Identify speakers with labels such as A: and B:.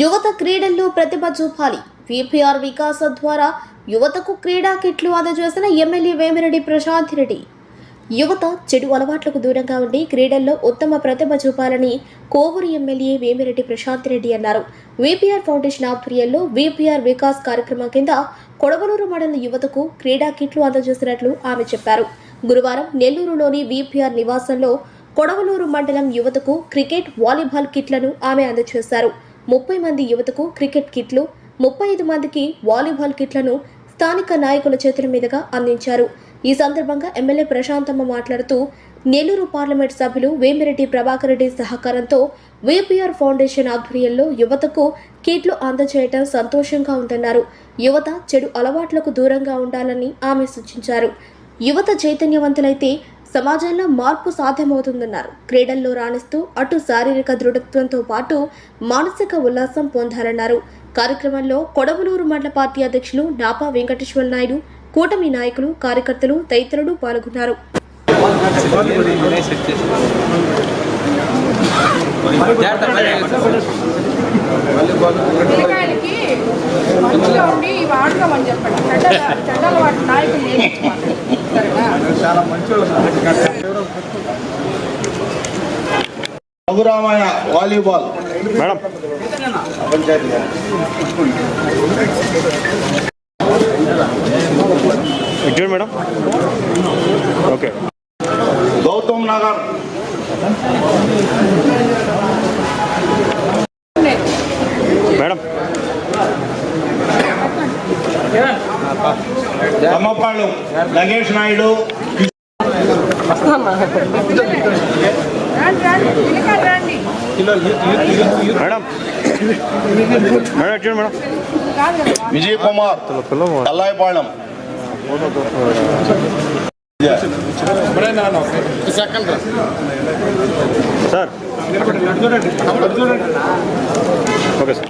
A: యువత క్రీడల్లో ప్రతిభ చూపాలి. విపిఆర్ వికాసం ద్వారా యువతకు క్రీడా కిట్లు అందజేసిన ఎమ్మెల్యే వేమిరెడ్డి ప్రశాంత్ రెడ్డి. యువత చెడు అలవాట్లకు దూరంగా ఉండి క్రీడల్లో ఉత్తమ ప్రతిభ చూపాలని కోవూరు ఎమ్మెల్యే వేమిరెడ్డి ప్రశాంత్ రెడ్డి అన్నారు. విపిఆర్ ఫౌండేషన్ ఆధ్వర్యంలో విపిఆర్ వికాస్ కార్యక్రమం కింద కొడవలూరు మండల యువతకు క్రీడా కిట్లు అందజేసినట్లు ఆమె చెప్పారు. గురువారం నెల్లూరులోని విపిఆర్ నివాసంలో కొడవలూరు మండలం యువతకు క్రికెట్ వాలీబాల్ కిట్లను ఆమె అందజేశారు. ముప్పై మంది యువతకు క్రికెట్ కిట్లు ముప్పై ఐదు మందికి వాలీబాల్ కిట్లను స్థానిక నాయకుల చేతుల మీదుగా అందించారు. ఈ సందర్భంగా ఎమ్మెల్యే ప్రశాంతమ్మ మాట్లాడుతూ నెల్లూరు పార్లమెంట్ సభ్యులు వేమిరెడ్డి ప్రభాకర్ రెడ్డి సహకారంతో విపిఆర్ ఫౌండేషన్ ఆధ్వర్యంలో యువతకు కిట్లు అందజేయటం సంతోషంగా ఉందన్నారు. యువత చెడు అలవాట్లకు దూరంగా ఉండాలని ఆమె సూచించారు. యువత చైతన్యవంతులైతే సమాజంలో మార్పు సాధ్యమవుతుందన్నారు. క్రీడల్లో రాణిస్తూ అటు శారీరక దృఢత్వంతో పాటు మానసిక ఉల్లాసం పొందాలన్నారు. కార్యక్రమంలో కొడవలూరు మండల పార్టీ అధ్యక్షులు నాపా వెంకటేశ్వర నాయుడు కూటమి నాయకులు కార్యకర్తలు తదితరులు పాల్గొన్నారు.
B: పిల్లకాయలకి మంచిగా ఉండి ఇవి ఆడుకోమని చెప్పండి. చెడ్డ వాటి నాయకులు నేర్చుకోవాలి
C: చాలా మంచి రఘురామాయణ వాలీబాల్.
D: మేడం. చూడు madam. Okay
C: Gautam Nagar. తమ్మపాళ్ళు Nagesh Naidu.
D: Madam. Madam madam?
C: Vijay Kumar Kallayipalem.
D: Sir. Okay sir.